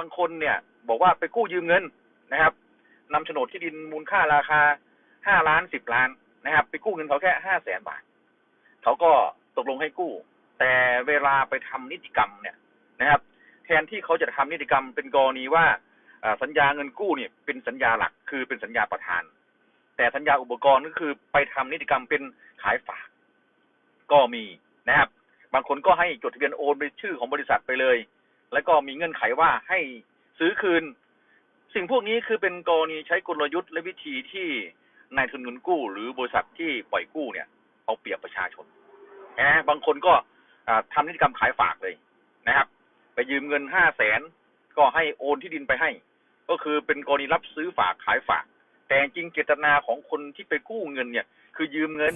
บางคนเนี่ย บอกว่าไปกู้ยืมเงินนะครับนำโฉนดที่ดินมูลค่าราคาห้าล้านสิบล้านนะครับ ไปกู้เงินเขาแค่ห้าแสนบาทเขาก็ตกลงให้กู้ แต่เวลาไปทำนิติกรรมเนี่ยนะครับ แทนที่เขาจะทำนิติกรรมเป็นกรณีว่าสัญญาเงินกู้เนี่ยเป็นสัญญาหลักคือเป็นสัญญาประธาน แต่สัญญาอุปกรณ์ก็คือไปทำนิติกรรมเป็นขายฝาก ก็มีนะครับ บางคนก็ให้จดทะเบียนโอนไปชื่อของบริษัทไปเลย แล้วก็มีเงื่อนไขว่าให้ซื้อคืน สิ่งพวกนี้คือเป็นกรณีใช้กลยุทธ์และวิธีที่นายทุนเงินกู้ หรือบริษัทที่ปล่อยกู้เนี่ย เอาเปรียบประชาชนนะบางคนก็อ่าทำนิติกรรมขายฝากเลยนะครับ ไปยืมเงินห้าแสนก็ให้โอนที่ดินไปให้ ก็คือเป็นกรณีรับซื้อฝากขายฝาก แต่จริงเจตนาของคนที่ไปกู้เงินเนี่ย คือยืมเงิน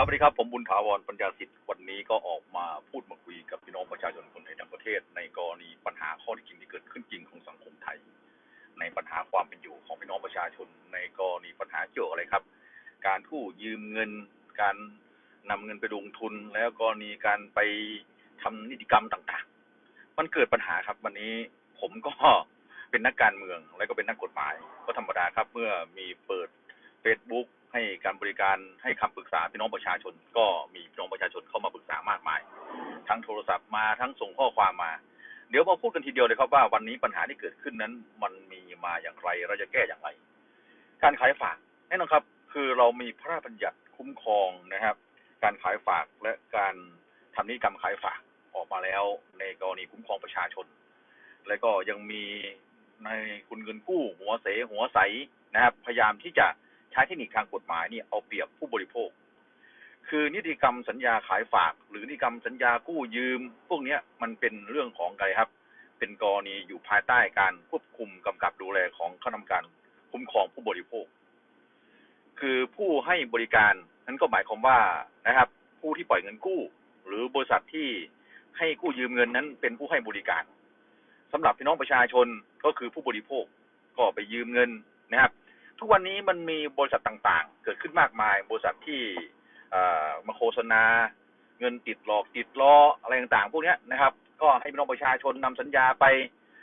ครับสวัสดีครับ ผมบุญถาวรปัญญาสิทธิ์วันนี้ก็ออกมาพูดมาคุยกับพี่น้องประชาชนคนไทยทั้งประเทศ ในกรณีปัญหาข้อที่จริงที่เกิดขึ้นจริงของสังคมไทย ในปัญหาความเป็นอยู่ของพี่น้องประชาชน ในกรณีปัญหาเกี่ยวกับอะไรครับ การกู้ยืมเงิน การนำเงินไปลงทุน แล้วกรณีการไปทำนิติกรรมต่างๆ มันเกิดปัญหาครับ วันนี้ผมก็เป็นนักการเมืองและก็เป็นนักกฎหมาย ก็ธรรมดาครับ เมื่อมีเปิด Facebook ให้ก ริการให้คำปรึกษาพี่น้องประชาชน ก็มีพี่น้องประชาชนเข้ามาปรึกษามากมาย ทั้งโทรศัพท์มาทั้งส่งข้อความมา เดี๋ยวมาพูดกันทีเดียวเลยครับว่าวันนี้ปัญหาที่เกิดขึ้นนั้น มันมีมาอย่างไรเราจะแก้อย่างไร การขายฝากแน่นอนครับ คือเรามีพระราชบัญญัติคุ้มครองนะครับ การขายฝากและการทำนิติกรรมขายฝากออกมาแล้วในกรณีคุ้มครองประชาชน และก็ยังมีในคุณเงินกู้หัวเสหัวใสนะครับ พยายามที่จะ ใช้เทคนิคทางกฎหมายนี่เอาเปรียบผู้บริโภค คือนิติกรรมสัญญาขายฝาก หรือนิติกรรมสัญญากู้ยืม พวกเนี้ยมันเป็นเรื่องของอะไรครับ เป็นกรณีอยู่ภายใต้การควบคุมกำกับดูแลของคณะกรรมการคุ้มครองผู้บริโภค คือผู้ให้บริการนั้นก็หมายความว่านะครับ ผู้ที่ปล่อยเงินกู้ หรือบริษัทที่ให้กู้ยืมเงินนั้น เป็นผู้ให้บริการสำหรับพี่น้องประชาชนก็คือผู้บริโภคก็ไปยืมเงินนะครับ ทุกวันนี้มันมีบริษัทต่างๆ เกิดขึ้นมากมาย บริษัทที่มาโฆษณา เงินติดหลอกติดล้ออะไรต่างๆ พวกนี้นะครับ ก็ให้พี่น้องประชาชนนำสัญญาไป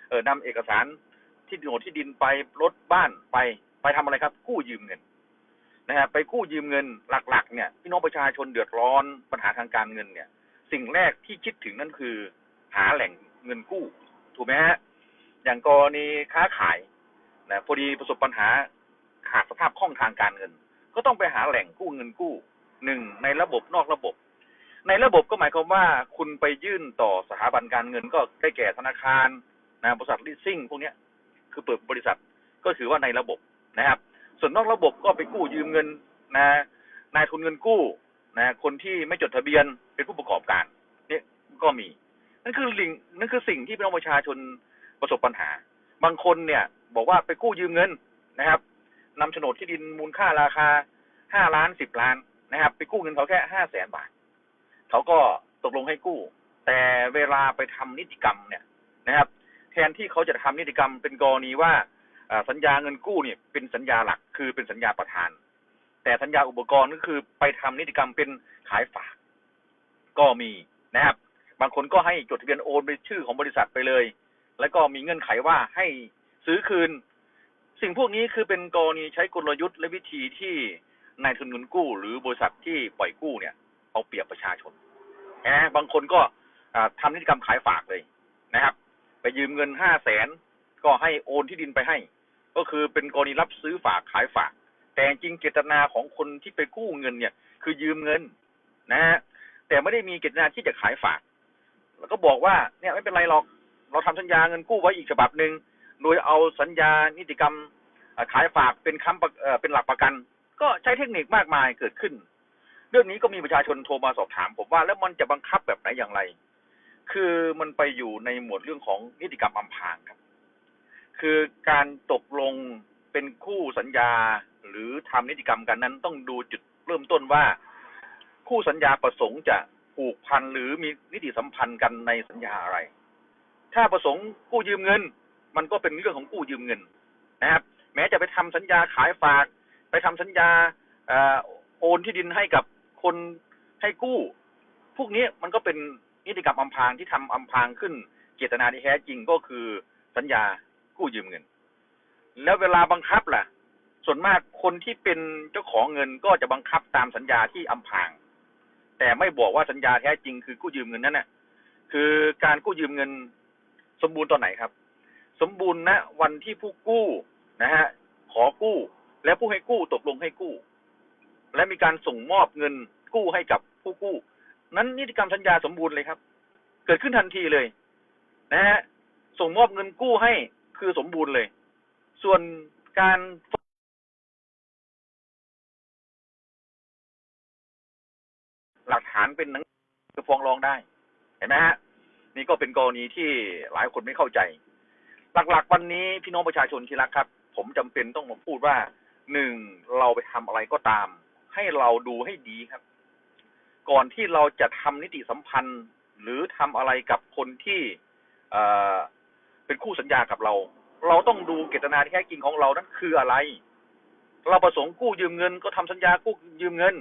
เออนำเอกสารที่โฉนดที่ดินไปรถบ้านไปไปทำอะไรครับ กู้ยืมเงินนะครับไปกู้ยืมเงินหลัก ๆ เนี่ยพี่น้องประชาชนเดือดร้อนปัญหาทางการเงินเนี่ย สิ่งแรกที่คิดถึงนั่นคือ หาแหล่งเงินกู้ ถูกไหมฮะอย่างกรณีค้าขายนะพอดีประสบปัญหา ขาดสภาพคล่องทางการเงิน ก็ต้องไปหาแหล่งกู้เงินกู้หนึ่งในระบบนอกระบบ ในระบบก็หมายความว่าคุณไปยื่นต่อสถาบันการเงินก็ได้แก่ธนาคารนะบริษัทลิสซิ่งพวกนี้คือเปิดบริษัทก็ถือว่าในระบบนะครับ ส่วนนอกระบบก็ไปกู้ยืมเงินนะนายทุนเงินกู้นะคนที่ไม่จดทะเบียนเป็นผู้ประกอบการเนี่ยก็มี นั่นคือลิงนั่นคือสิ่งที่พี่น้องประชาชนประสบปัญหา บางคนเนี่ย บอกว่าไปกู้ยืมเงินนะครับ นำโฉนดที่ดินมูลค่าราคาห้าล้านสิบล้านนะครับ ไปกู้เงินเขาแค่ห้าแสนบาทเขาก็ตกลงให้กู้ แต่เวลาไปทำนิติกรรมเนี่ยนะครับ แทนที่เขาจะทำนิติกรรมเป็นกรณีว่าสัญญาเงินกู้เนี่ยเป็นสัญญาหลักคือเป็นสัญญาประธาน แต่สัญญาอุปกรณ์ก็คือไปทำนิติกรรมเป็นขายฝาก ก็มีนะครับ บางคนก็ให้จดทะเบียนโอนไปชื่อของบริษัทไปเลย แล้วก็มีเงื่อนไขว่าให้ซื้อคืน สิ่งพวกนี้คือเป็นกรณีใช้กลยุทธ์และวิธีที่นายทุนเงินกู้ หรือบริษัทที่ปล่อยกู้เนี่ย เอาเปรียบประชาชนนะบางคนก็อ่าทำนิติกรรมขายฝากเลยนะครับ ไปยืมเงินห้าแสนก็ให้โอนที่ดินไปให้ ก็คือเป็นกรณีรับซื้อฝากขายฝาก แต่จริงเจตนาของคนที่ไปกู้เงินเนี่ย คือยืมเงินนะฮะแต่ไม่ได้มีเจตนาที่จะขายฝาก แล้วก็บอกว่าเนี่ยไม่เป็นไรหรอกเราทำสัญญาเงินกู้ไว้อีกฉบับหนึ่ง โดยเอาสัญญานิติกรรมขายฝากเป็นค้ำเป็นหลักประกัน ก็ใช้เทคนิคมากมายเกิดขึ้น เรื่องนี้ก็มีประชาชนโทรมาสอบถาม ผมว่าแล้วมันจะบังคับแบบไหนอย่างไร คือมันไปอยู่ในหมวดเรื่องของนิติกรรมอำพรางครับ คือการตกลงเป็นคู่สัญญาหรือทำนิติกรรมกันนั้นต้องดูจุดเริ่มต้นว่า คู่สัญญาประสงค์จะผูกพันหรือมีนิติสัมพันธ์กันในสัญญาอะไร ถ้าประสงค์กู้ยืมเงิน มันก็เป็นเรื่องของกู้ยืมเงินนะครับ แม้จะไปทำสัญญาขายฝาก ไปทำสัญญาอโอนที่ดินให้กับคนให้กู้ พวกนี้มันก็เป็นนิติกรรมอำพรางที่ทำอำพรางขึ้นเจตนาที่แท้จริงก็คือสัญญากู้ยืมเงิน แล้วเวลาบังคับล่ะ ส่วนมากคนที่เป็นเจ้าของเงินก็จะบังคับตามสัญญาที่อำพราง แต่ไม่บอกว่าสัญญาแท้จริงคือกู้ยืมเงินนั่นน่ะคือการกู้ยืมเงินสมบูรณ์ตอนไหนครับ สมบูรณ์ณวันที่ผู้กู้นะฮะขอกู้ และผู้ให้กู้ตกลงให้กู้ และมีการส่งมอบเงินกู้ให้กับผู้กู้ นั้นนิติกรรมสัญญาสมบูรณ์เลยครับ เกิดขึ้นทันทีเลย นะฮะส่งมอบเงินกู้ให้คือสมบูรณ์เลย ส่วนการหลักฐานเป็นหนังสือฟ้องร้องได้ เห็นไหมฮะ นี่ก็เป็นกรณีที่หลายคนไม่เข้าใจ หลักๆ วันนี้พี่น้องประชาชนที่รักครับ ผมจำเป็นต้องมาพูดว่าหนึ่งเราไปทำอะไรก็ตาม ให้เราดูให้ดีครับ ก่อนที่เราจะทำนิติสัมพันธ์ หรือทำอะไรกับคนที่เอเป็นคู่สัญญากับเรา เราต้องดูเจตนาที่แท้จริงของเรานั้นคืออะไร เราประสงค์กู้ยืมเงิน ก็ทำสัญญากู้ยืมเงิน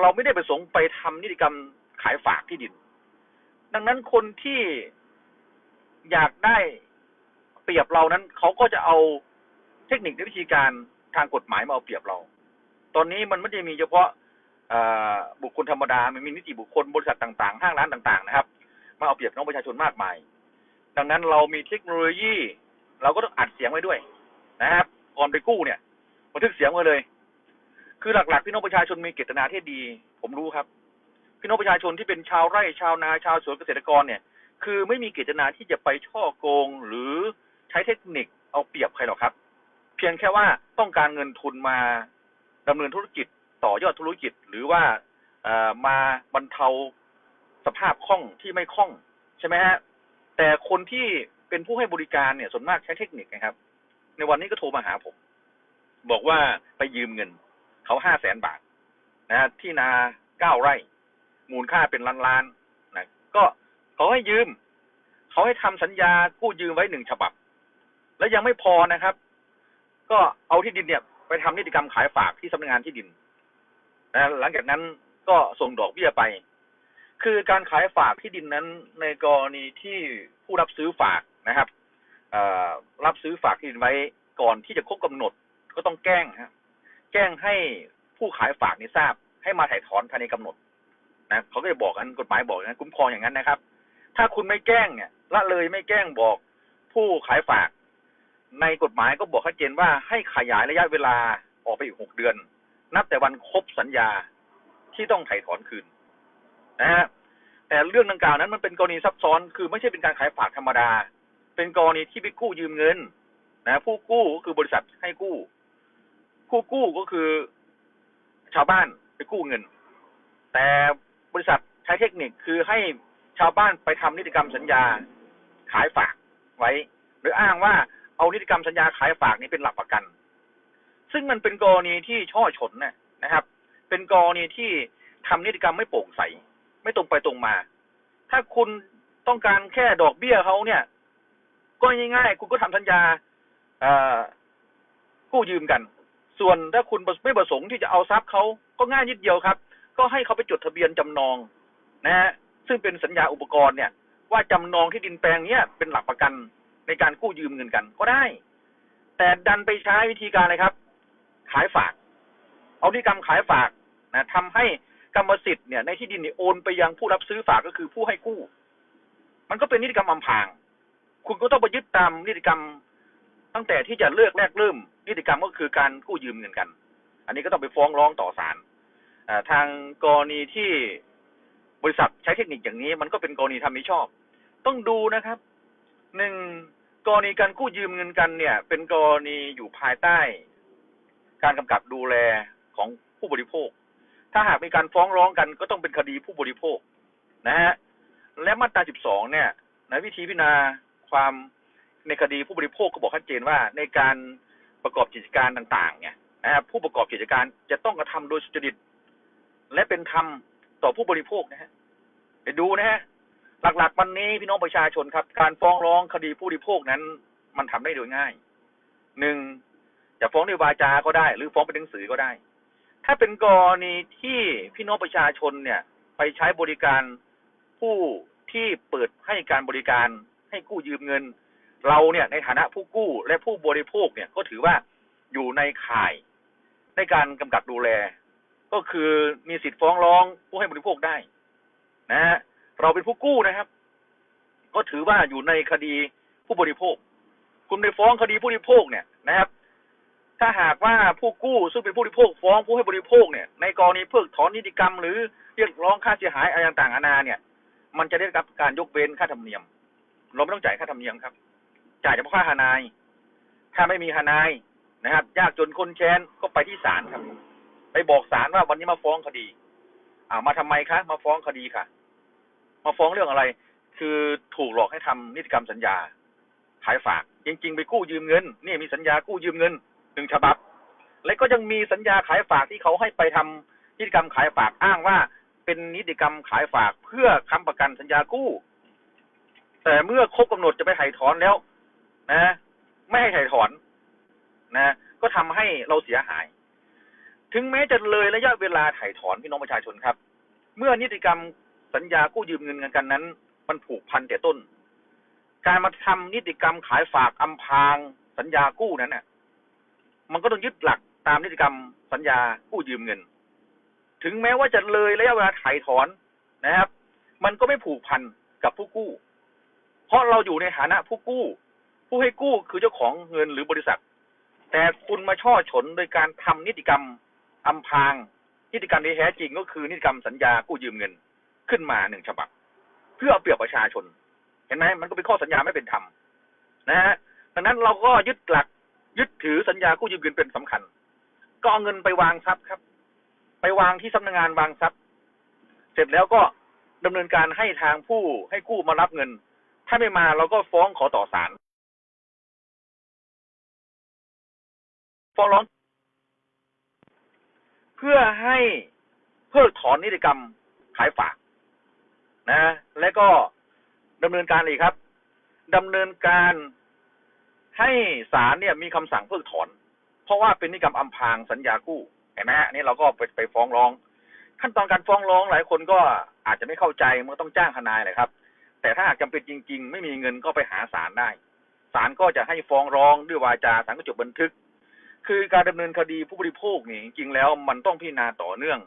เราไม่ได้ประสงค์ไปทำนิติกรรมขายฝากที่ดิน ดังนั้นคนที่อยากได้ เปรียบเรานั้นเขาก็จะเอาเทคนิคและวิธีการทางกฎหมายมาเอาเปรียบเรา ตอนนี้มันไม่ได้มีเฉพาะบุคคลธรรมดา มันมีนิติบุคคลบริษัทต่างๆ ห้างร้านต่างๆ นะครับ มาเอาเปรียบน้องประชาชนมากมาย ดังนั้นเรามีเทคโนโลยี เราก็ต้องอัดเสียงไว้ด้วยนะครับ ก่อนไปกู้เนี่ยบันทึกเสียงไว้เลย คือหลักๆพี่น้องประชาชนมีเจตนาที่ดี ผมรู้ครับ พี่น้องประชาชนที่เป็นชาวไร่ชาวนาชาวสวนเกษตรกรเนี่ย คือไม่มีเจตนาที่จะไปช่อโกงหรือ ใช้เทคนิคเอาเปรียบใครหรอกครับ เพียงแค่ว่าต้องการเงินทุนมาดำเนินธุรกิจต่อยอดธุรกิจหรือว่าเอ่อมาบรรเทาสภาพคล่องที่ไม่คล่องใช่ไหมฮะแต่คนที่เป็นผู้ให้บริการเนี่ยส่วนมากใช้เทคนิคนะครับ ในวันนี้ก็โทรมาหาผม บอกว่าไปยืมเงินเขาห้าแสนบาทนะฮะที่นาเก้าไร่ มูลค่าเป็นล้านล้านๆนะก็เขาให้ยืม เขาให้ทำสัญญากู้ยืมไว้หนึ่งฉบับ แล้วยังไม่พอนะครับ ก็เอาที่ดินเนี่ย ไปทำนิติกรรมขายฝากที่สำนักงานที่ดินนะหลังจากนั้นก็ส่งดอกเบี้ยไป คือการขายฝากที่ดินนั้น ในกรณีที่ผู้รับซื้อฝากนะครับรับซื้อฝากที่ดินไว้ก่อนที่จะครบกำหนด ก็ต้องแจ้งฮะแจ้งให้ผู้ขายฝากนี่ทราบ ให้มาถ่ายถอนภายในกำหนดนะเขาก็จะบอกกันกฎหมายบอกนะคุ้มครองอย่างนั้นนะครับ ถ้าคุณไม่แจ้งเนี่ยละเลยไม่แจ้งบอกผู้ขายฝาก ในกฎหมายก็บอกชัดเจนว่าให้ขยายระยะเวลาออกไปอีกหกเดือน นับแต่วันครบสัญญาที่ต้องไถ่ถอนคืนนะฮะแต่เรื่องดังกล่าวนั้นมันเป็นกรณีซับซ้อน คือไม่ใช่เป็นการขายฝากธรรมดา เป็นกรณีที่ไปกู้ยืมเงินนะผู้กู้ก็คือบริษัทให้กู้ ผู้กู้ก็คือชาวบ้านไปกู้เงิน แต่บริษัทใช้เทคนิคคือให้ชาวบ้านไปทำนิติกรรมสัญญาขายฝากไว้ หรืออ้างว่า เอานิติกรรมสัญญาขายฝากนี้เป็นหลักประกัน ซึ่งมันเป็นกรณีที่ช่อฉนนะนะครับ เป็นกรณีที่ทำนิติกรรมไม่โปร่งใส ไม่ตรงไปตรงมา ถ้าคุณต้องการแค่ดอกเบี้ยเขาเนี่ย ก็ง่ายๆ คุณก็ทำสัญญาอกู้ยืมกัน ส่วนถ้าคุณไม่ประสงค์ที่จะเอาทรัพย์เขาก็ง่ายนิดเดียวครับ ก็ให้เขาไปจดทะเบียนจำนองนะฮะซึ่งเป็นสัญญาอุปกรณ์เนี่ย ว่าจำนองที่ดินแปลงเนี้ยเป็นหลักประกัน ในการกู้ยืมเงินกันก็ได้ แต่ดันไปใช้วิธีการอะไรครับ ขายฝาก เอานิติกรรมขายฝากนะทำให้กรรมสิทธิ์เนี่ยในที่ดินเนี่ยโอนไปยังผู้รับซื้อฝากก็คือผู้ให้กู้ มันก็เป็นนิติกรรมอำพราง คุณก็ต้องไปยึดตามนิติกรรมตั้งแต่ที่จะเลือกแรกเริ่ม นิติกรรมก็คือการกู้ยืมเงินกัน อันนี้ก็ต้องไปฟ้องร้องต่อศาลทางกรณีที่บริษัทใช้เทคนิคอย่างนี้ มันก็เป็นกรณีทำไมิชอบ ต้องดูนะครับ หนึ่งกรณีการกู้ยืมเงินกันเนี่ย เป็นกรณีอยู่ภายใต้ การกำกับดูแลของผู้บริโภค ถ้าหากมีการฟ้องร้องกันก็ต้องเป็นคดีผู้บริโภคนะฮะและมาตรา12 เนี่ยในวิธีพิจารณาความในคดีผู้บริโภคก็บอกชัดเจนว่าในการประกอบกิจการต่างๆ เนี่ยนะครับผู้ประกอบกิจการจะต้องกระทำโดยสุจริตและเป็นธรรมต่อผู้บริโภคนะฮะไปดูนะฮะ หลักๆ วันนี้พี่น้องประชาชนครับ การฟ้องร้องคดีผู้บริโภคนั้น มันทำได้โดยง่ายหนึ่งจะฟ้องด้วยวาจาก็ได้ หรือฟ้องเป็นหนังสือก็ได้ ถ้าเป็นกรณีที่พี่น้องประชาชนเนี่ย ไปใช้บริการผู้ที่เปิดให้การบริการให้กู้ยืมเงิน เราเนี่ยในฐานะผู้กู้และผู้บริโภคเนี่ยก็ถือว่าอยู่ในข่ายในการกำกับดูแล ก็คือมีสิทธิ์ฟ้องร้องผู้ให้บริโภคได้ นะฮะ เราเป็นผู้กู้นะครับ ก็ถือว่าอยู่ในคดีผู้บริโภค คุณไปฟ้องคดีผู้บริโภคเนี่ยนะครับ ถ้าหากว่าผู้กู้ซึ่งเป็นผู้บริโภค ฟ้องผู้ให้บริโภคเนี่ย ในกรณีเพิกถอนนิติกรรม หรือเรียกร้องค่าเสียหายอะไรต่างๆนานาเนี่ย มันจะได้รับการยกเว้นค่าธรรมเนียม เราไม่ต้องจ่ายค่าธรรมเนียมครับ จ่ายเฉพาะค่าทนาย ถ้าไม่มีทนายนะครับ ยากจนคนแค้นก็ไปที่ศาลครับ ไปบอกศาลว่าวันนี้มาฟ้องคดี อ่ามาทำไมคะมาฟ้องคดีค่ะ มาฟ้องเรื่องอะไร คือถูกหลอกให้ทำนิติกรรมสัญญา ขายฝาก จริง ๆ ไปกู้ยืมเงิน นี่มีสัญญากู้ยืมเงินหนึ่งฉบับ และก็ยังมีสัญญาขายฝากที่เขาให้ไปทำนิติกรรมขายฝากอ้างว่า เป็นนิติกรรมขายฝากเพื่อค้ำประกันสัญญากู้ แต่เมื่อครบกำหนดจะไปถ่ายถอนแล้ว นะ ไม่ให้ถ่ายถอน นะ ก็ทำให้เราเสียหาย ถึงแม้จะเลยระยะเวลาถ่ายถอนพี่น้องประชาชนครับ เมื่อนิติกรรม สัญญากู้ยืมเงินกันนั้น มันผูกพันแต่ต้น การมาทำนิติกรรมขายฝากอำพางสัญญากู้นั้นน่ะ มันก็ต้องยึดหลักตามนิติกรรมสัญญากู้ยืมเงิน ถึงแม้ว่าจะเลยระยะเวลาถ่ายถอนนะครับ มันก็ไม่ผูกพันกับผู้กู้ เพราะเราอยู่ในฐานะผู้กู้ ผู้ให้กู้คือเจ้าของเงินหรือบริษัท แต่คุณมาช่อฉนโดยการทำนิติกรรมอำพางนิติกรรมที่แท้จริงก็คือนิติกรรมสัญญากู้ยืมเงิน ขึ้นมาหนึ่งฉบับ เพื่อเอาเปรียบประชาชน เห็นไหมมันก็เป็นข้อสัญญาไม่เป็นธรรมนะฮะดังนั้นเราก็ยึดหลักยึดถือสัญญากู้ยืมเงินเป็นสำคัญ ก็เอาเงินไปวางทรัพย์ครับ ไปวางที่สำนักงานวางทรัพย์ เสร็จแล้วก็ดำเนินการให้ทางผู้ให้กู้มารับเงิน ถ้าไม่มาเราก็ฟ้องขอต่อศาลฟ้องร้อง เพื่อให้เพิกถอนนิติกรรมขายฝาก นะ และก็ดำเนินการอีกครับดำเนินการให้ศาลเนี่ยมีคำสั่งเพิกถอน เพราะว่าเป็นนิกรรมอำพางสัญญากู้เห็นไหมฮะนี่เราก็ไปไปฟ้องร้อง ขั้นตอนการฟ้องร้องหลายคนก็อาจจะไม่เข้าใจมันต้องจ้างทนายแหละครับ แต่ถ้าหากจำเป็นจริง ๆ ไม่มีเงินก็ไปหาศาลได้ศาลก็จะให้ฟ้องร้องด้วยวาจาศาลก็จดบันทึก คือการดำเนินคดีผู้บริโภคนี่จริงๆแล้วมันต้องพิจารณาต่อเนื่อง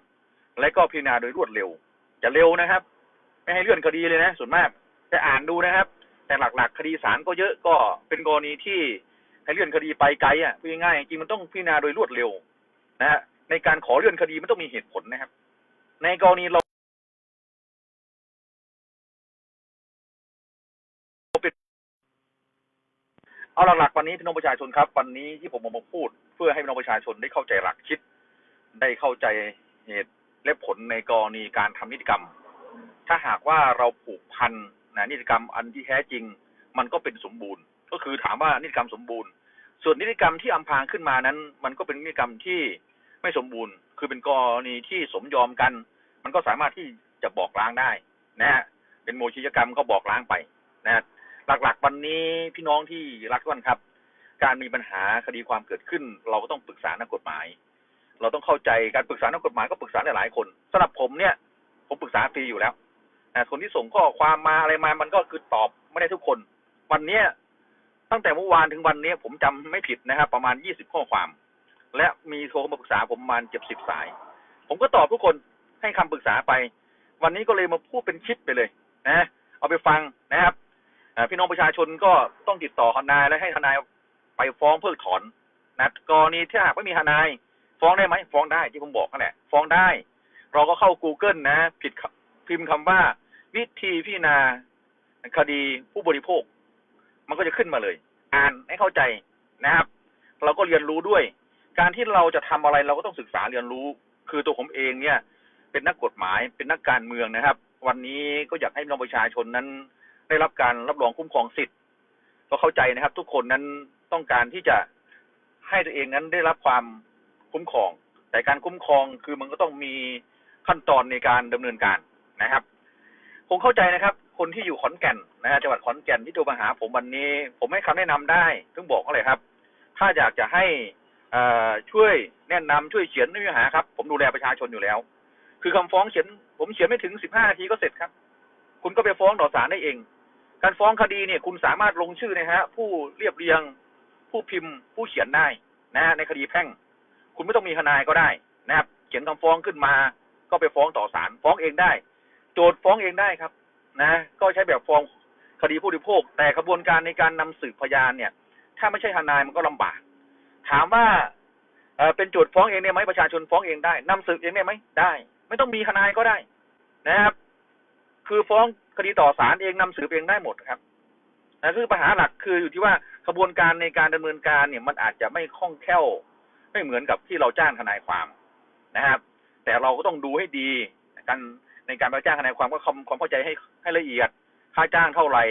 และก็พิจารณาโดยรวดเร็ว จะเร็วนะครับ ไม่ให้เลื่อนคดีเลยนะ ส่วนมากแต่อ่านดูนะครับ แต่หลักๆ คดีศาลก็เยอะก็เป็นกรณีที่ให้เลื่อนคดีไปไกลอะพูดง่ายๆจริงมันต้องพิจารณาโดยรวดเร็วนะฮะในการขอเลื่อนคดีมันต้องมีเหตุผลนะครับ ในกรณีเราเอาหลักๆวันนี้พี่น้องประชาชนครับ วันนี้ที่ผมมาพูด เพื่อให้พี่น้องประชาชนได้เข้าใจหลักคิด ได้เข้าใจเหตุและผลในกรณีการทำนิติกรรม ถ้าหากว่าเราผูกพันนะนิติกรรมอันที่แท้จริง มันก็เป็นสมบูรณ์ ก็คือถามว่านิติกรรมสมบูรณ์ ส่วนนิติกรรมที่อำพรางขึ้นมานั้น มันก็เป็นนิติกรรมที่ไม่สมบูรณ์ คือเป็นกรณีที่สมยอมกัน มันก็สามารถที่จะบอกล้างได้นะฮะเป็นโมชิยกรรมก็บอกล้างไปนะฮะหลักๆ วันนี้พี่น้องที่รักทุกท่านครับ การมีปัญหาคดีความเกิดขึ้น เราก็ต้องปรึกษานักกฎหมาย เราต้องเข้าใจการปรึกษานักกฎหมายก็ปรึกษาหลายๆคนสำหรับผมเนี่ย ผมปรึกษาฟรีอยู่แล้ว คนที่ส่งข้อความมาอะไรมามันก็คือตอบไม่ได้ทุกคน วันเนี้ยตั้งแต่เมื่อวานถึงวันนี้ผมจำไม่ผิดนะครับ ประมาณยี่สิบข้อความ และมีโทรมาปรึกษาผมประมาณเจ็ดสิบสาย ผมก็ตอบทุกคนให้คำปรึกษาไป วันนี้ก็เลยมาพูดเป็นคลิปไปเลยนะเอาไปฟังนะครับพี่น้องประชาชนก็ต้องติดต่อทนายและให้ทนายไปฟ้องเพิกถอนนะกรณีที่หากไม่มีทนาย ฟ้องได้ไหมฟ้องได้ที่ผมบอกนั่นแหละฟ้องได้ เราก็เข้า Google นะ ผิดพิมพ์คำว่า วิธีพิจารณาคดีผู้บริโภค มันก็จะขึ้นมาเลย อ่านให้เข้าใจนะครับ เราก็เรียนรู้ด้วย การที่เราจะทำอะไรเราก็ต้องศึกษาเรียนรู้ คือตัวผมเองเนี่ย เป็นนักกฎหมายเป็นนักการเมืองนะครับ วันนี้ก็อยากให้น้องประชาชนนั้นได้รับการรับรองคุ้มครองสิทธิ์ก็เข้าใจนะครับ ทุกคนนั้นต้องการที่จะให้ตัวเองนั้นได้รับความคุ้มครอง แต่การคุ้มครองคือมันก็ต้องมีขั้นตอนในการดำเนินการนะครับ ผมเข้าใจนะครับ คนที่อยู่ขอนแก่นนะฮะจังหวัดขอนแก่นที่โทรมาหา ผมวันนี้ ผมให้คำแนะนำได้ถึงบอกเขาเลยครับ ถ้าอยากจะให้อ่ช่วยแนะนำช่วยเขียนเนื้อหาครับ ผมดูแลประชาชนอยู่แล้ว คือคำฟ้องเขียน ผมเขียนไม่ถึงสิบห้านาทีก็เสร็จครับ คุณก็ไปฟ้องต่อศาลได้เอง การฟ้องคดีเนี่ย คุณสามารถลงชื่อนะฮะผู้เรียบเรียง ผู้พิมพ์ ผู้เขียนได้นะฮะในคดีแพ่ง คุณไม่ต้องมีทนายก็ได้นะครับ เขียนคำฟ้องขึ้นมา ก็ไปฟ้องต่อศาลฟ้องเองได้ โจทย์ฟ้องเองได้ครับ นะ ก็ใช้แบบฟ้องคดีผู้บริโภค แต่กระบวนการในการนำสืบพยานเนี่ย ถ้าไม่ใช่ทนายมันก็ลำบาก ถามว่าเป็นโจทย์ฟ้องเองได้ไหมประชาชนฟ้องเองได้นำสืบเองได้ไหมได้ ไม่ต้องมีทนายก็ได้ นะครับ คือฟ้องคดีต่อศาลเองนำสืบเองได้หมดครับนะคือปัญหาหลักคืออยู่ที่ว่ากระบวนการในการดำเนินการเนี่ย มันอาจจะไม่คล่องแคล่วไม่เหมือนกับที่เราจ้างทนายความนะครับ แต่เราก็ต้องดูให้ดีกัน ในการไปจ้างทนายความก็ความความเข้าใจให้ให้ละเอียด ค่าจ้างเท่าไหร่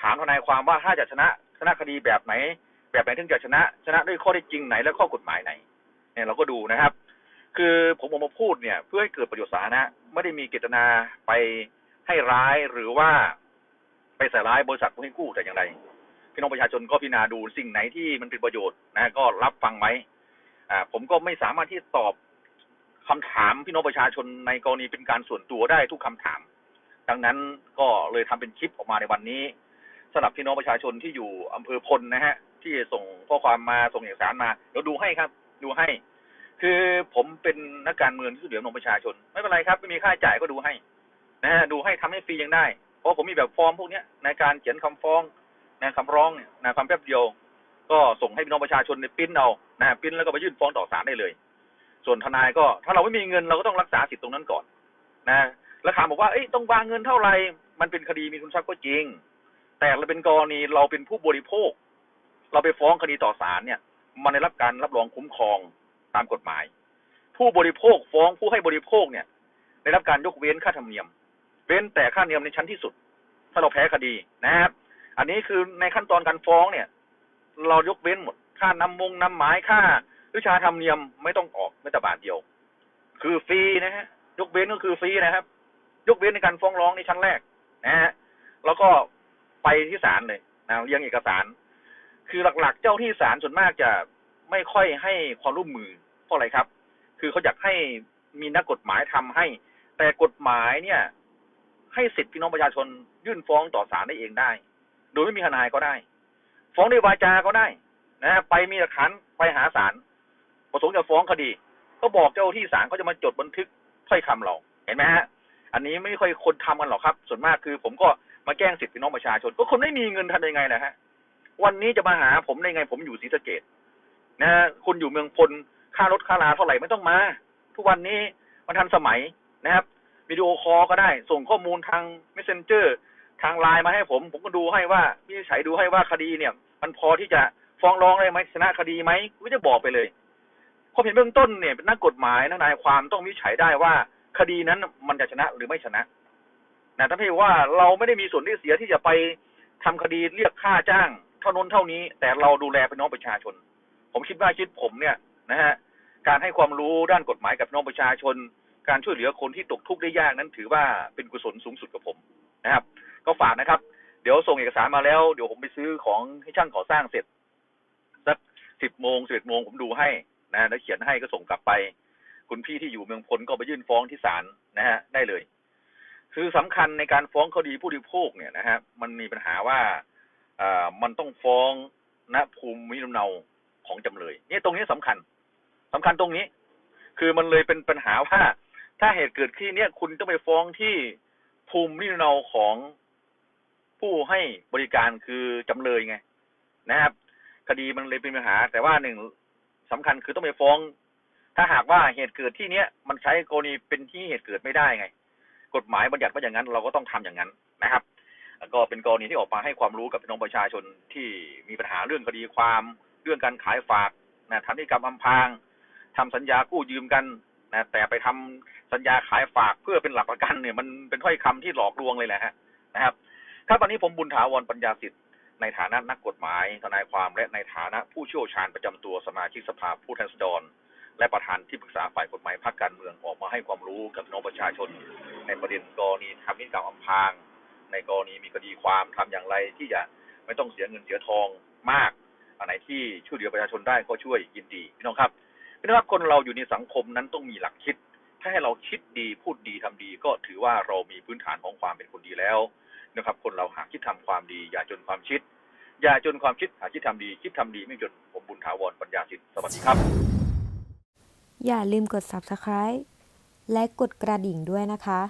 ถามทนายความว่าถ้าจะชนะชนะคดีแบบไหน แบบไหนถึงจะชนะ ชนะด้วยข้อเท็จจริงไหนและข้อกฎหมายไหนเนี่ยเราก็ดูนะครับ คือผมออกมาพูดเนี่ย เพื่อให้เกิดประโยชน์สาธารณะไม่ได้มีเจตนาไปให้ร้ายหรือว่าไปใส่ร้ายบริษัทผู้ให้กู้แต่อย่างไรพี่น้องประชาชนก็พิจารณาดูสิ่งไหนที่มันเป็นประโยชน์นะก็รับฟังไหมอ่าผมก็ไม่สามารถที่ตอบ คำถามพี่น้องประชาชนในกรณีเป็นการส่วนตัวได้ทุกคำถาม ดังนั้นก็เลยทำเป็นคลิปออกมาในวันนี้สำหรับพี่น้องประชาชนที่อยู่อำเภอพลนะฮะ ที่ส่งข้อความมาส่งเอกสารมาเดี๋ยวดูให้ครับ ดูให้ คือผมเป็นนักการเมืองที่ช่วยเหลือพี่น้องประชาชน ไม่เป็นไรครับไม่มีค่าจ่ายก็ดูให้นะฮะดูให้ทำให้ฟรียังได้ เพราะผมมีแบบฟอร์มพวกนี้ในการเขียนคำฟ้องนะคำร้องเนี่ยนะคำแป๊บเดียว ก็ส่งให้พี่น้องประชาชนในปิ้นเอานะปิ้นแล้วก็ไปยื่นฟ้องต่อศาลได้เลย ส่วนทนายก็ ถ้าเราไม่มีเงินเราก็ต้องรักษาสิทธิ์ตรงนั้นก่อน นะแล้วถามบอกว่าเอ้ยต้องวางเงินเท่าไหร่มันเป็นคดีมีคุณทรัพย์ก็จริง แต่เราเป็นกรณีเราเป็นผู้บริโภค เราไปฟ้องคดีต่อศาลเนี่ย มันได้รับการรับรองคุ้มครองตามกฎหมาย ผู้บริโภคฟ้องผู้ให้บริโภคเนี่ยได้รับการยกเว้นค่าธรรมเนียม เว้นแต่ค่าธรรมเนียมในชั้นที่สุด ถ้าเราแพ้คดีนะครับ อันนี้คือในขั้นตอนการฟ้องเนี่ย เรายกเว้นหมด ค่านำมงนำหมายค่า วิชาธรรมเนียมไม่ต้องออกไม่แต่บาทเดียว คือฟรีนะฮะยกเว้นก็คือฟรีนะครับ ยกเว้นในการฟ้องร้องในชั้นแรกนะฮะแล้วก็ไปที่ศาลเลยนะเรียงเอกสาร คือหลักๆ เจ้าที่ศาลส่วนมากจะไม่ค่อยให้ความร่วมมือเพราะอะไรครับ คือเขาอยากให้มีนักกฎหมายทำให้ แต่กฎหมายเนี่ย ให้สิทธิพี่น้องประชาชนยื่นฟ้องต่อศาลได้เองได้ โดยไม่มีทนายก็ได้ ฟ้องด้วยวาจาก็ได้นะไปมีหลักฐานไปหาศาล ประสงค์จะฟ้องคดี ก็บอกเจ้าที่ศาลเขาจะมาจดบันทึกถ้อยคำเราเห็นไหมฮะอันนี้ไม่ค่อยคนทำกันหรอกครับ ส่วนมากคือ ผมก็มาแกล้งสิทธิพี่น้องประชาชน ก็คนไม่มีเงินทำยังไงนะฮะวันนี้จะมาหาผมได้ไง ผมอยู่ศรีสะเกดนะฮะคุณอยู่เมืองพลค่ารถค่าลาเท่าไหร่ไม่ต้องมา ทุกวันนี้มันทันสมัยนะครับวิดีโอคอลก็ได้ ส่งข้อมูลทาง messenger ทางไลน์มาให้ผม ผมก็ดูให้ว่าพี่ชัยดูให้ว่าคดีเนี่ย มันพอที่จะฟ้องร้องได้ไหมชนะคดีไหมก็จะบอกไปเลย ความเห็นเบื้องต้นเนี่ยเป็นนักกฎหมายนักนายความต้องวิจัยได้ว่า คดีนั้นมันจะชนะหรือไม่ชนะนะถ้าพี่ว่าเราไม่ได้มีส่วนที่เสียที่จะไปทำคดีเรียกค่าจ้างเท่านั้นเท่านี้ แต่เราดูแลพี่น้องประชาชน ผมคิดว่าคิดผมเนี่ยนะฮะการให้ความรู้ด้านกฎหมายกับน้องประชาชน การช่วยเหลือคนที่ตกทุกข์ได้ยากนั้นถือว่าเป็นกุศลสูงสุดกับผมนะครับ ก็ฝากนะครับ เดี๋ยวส่งเอกสารมาแล้ว เดี๋ยวผมไปซื้อของให้ช่างก่อสร้างเสร็จสักสิบโมงสิบเอ็ดโมงผมดูให้ นะแล้วเขียนให้ก็ส่งกลับไป คุณพี่ที่อยู่เมืองพลก็ไปยื่นฟ้องที่ศาลนะฮะได้เลย คือสำคัญในการฟ้องคดีผู้บริโภคเนี่ยนะฮะมันมีปัญหาว่าอ่ามันต้องฟ้องณภูมิลำเนาของจำเลยเนี่ยตรงนี้สำคัญสำคัญตรงนี้ คือมันเลยเป็นปัญหาว่า ถ้าเหตุเกิดที่เนี่ย คุณต้องไปฟ้องที่ภูมิลำเนาของผู้ให้บริการคือจำเลยไงนะครับ คดีมันเลยเป็นปัญหา แต่ว่าหนึ่ง สำคัญคือต้องไปฟ้อง ถ้าหากว่าเหตุเกิดที่เนี้ยมันใช้กรณีเป็นที่เหตุเกิดไม่ได้ไง กฎหมายบัญญัติว่าอย่างนั้นเราก็ต้องทำอย่างนั้นนะครับก็เป็นกรณีที่ออกมาให้ความรู้กับพี่น้องประชาชนที่มีปัญหาเรื่องคดีความเรื่องการขายฝากนะทำนิกรรมอำพรางทำสัญญากู้ยืมกันนะแต่ไปทำสัญญาขายฝากเพื่อเป็นหลักประกันเนี่ยมันเป็นถ้อยคำที่หลอกลวงเลยแหละฮะนะครับ ถ้าตอนนี้ผมบุญถาวรปัญญาสิทธิ์ ในฐานะนักกฎหมาย ทนายความและในฐานะผู้เชี่ยวชาญประจำตัวสมาชิกสภาผู้แทนราษฎร และประธานที่ปรึกษาฝ่ายกฎหมายพรรคการเมืองออกมาให้ความรู้กับพี่น้องประชาชน ในประเด็นกรณีทำนิติกรรมอำพราง ในกรณีมีคดีความทำอย่างไรที่จะไม่ต้องเสียเงินเสียทองมากอันไหนที่ช่วยเหลือประชาชนได้ก็ช่วยยินดีพี่น้องครับพี่น้องครับคนเราอยู่ในสังคมนั้นต้องมีหลักคิด ถ้าให้เราคิดดีพูดดีทำดี ก็ถือว่าเรามีพื้นฐานของความเป็นคนดีแล้ว นะครับ คนเราหากคิดทำความดี อย่าจนความชิด อย่าจนความชิดหากคิดทำดี คิดทำดีไม่จนผมบุญถาวรปัญญาสิทธิ์สวัสดีครับ อย่าลืมกด subscribe และกดกระดิ่งด้วยนะคะ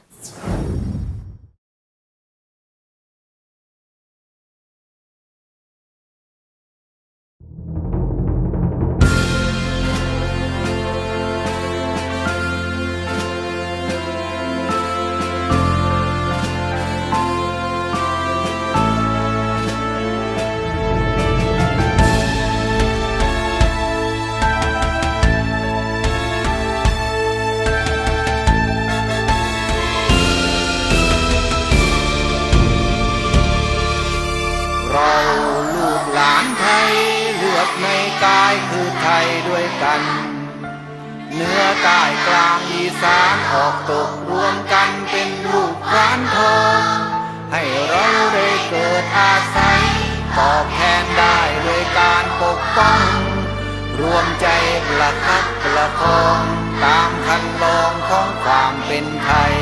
ตกรวมกันเป็นลูกพรานทอง ให้เราได้เกิดอาศัย ตอบแทนได้ด้วยการปกป้อง รวมใจประคับประคองตามคันลองของความเป็นไทย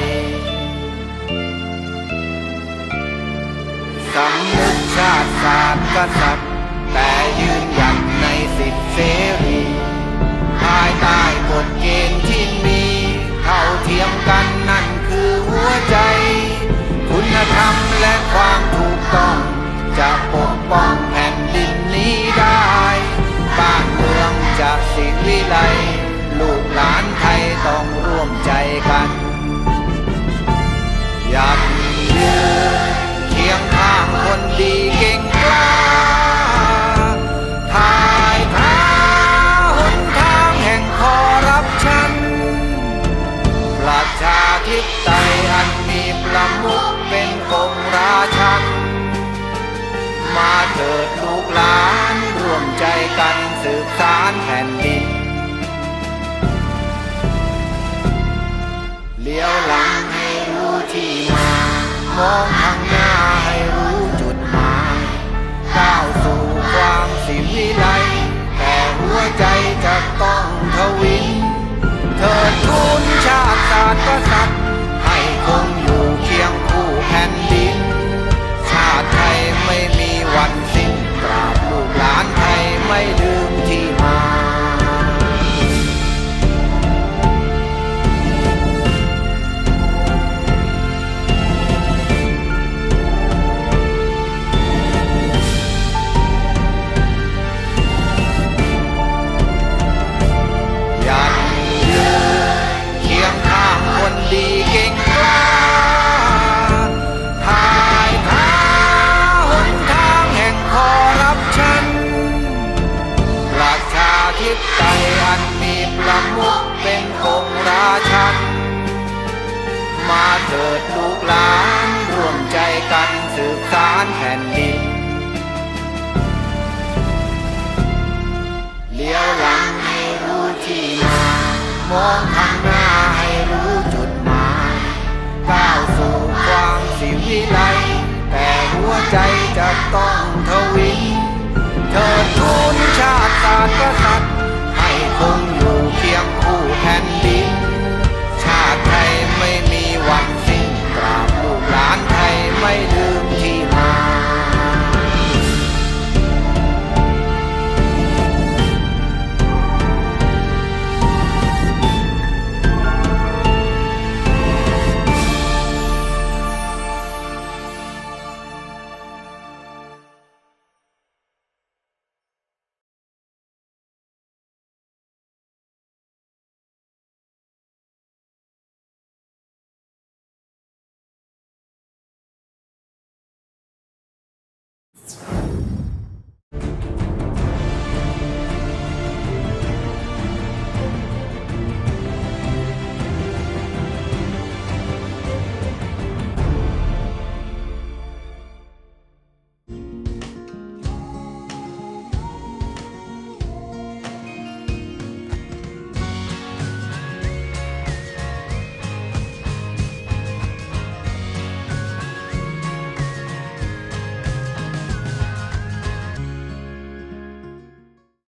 สำนึกชาติศาสตร์กษัตริย์แต่ยืนหยัดในสิทธิเสรี ภายใต้กฎเกณฑ์ที่มี ทียมกันนั่นคือหัวใจ คุณธรรมและความถูกต้อง จะปกป้องแผ่นดินนี้ได้ บ้านเมืองจะสิวิไลลูกหลานไทยต้องร่วมใจกัน ต้องทวิน เธอทูนชาติศาสตร์กษัตริย์ องข้างหน้าให้รู้จุดหมายก้าวสู่ความสิวิไลแต่หัวใจจะต้องทวินเธอทูนชาติศาสตร์กษัตริย์ให้คงอยู่เคียงคู่แผ่นดิน ชาติไทยไม่มีวันสิ้นตราบลูกหลานไทยไม่ลืม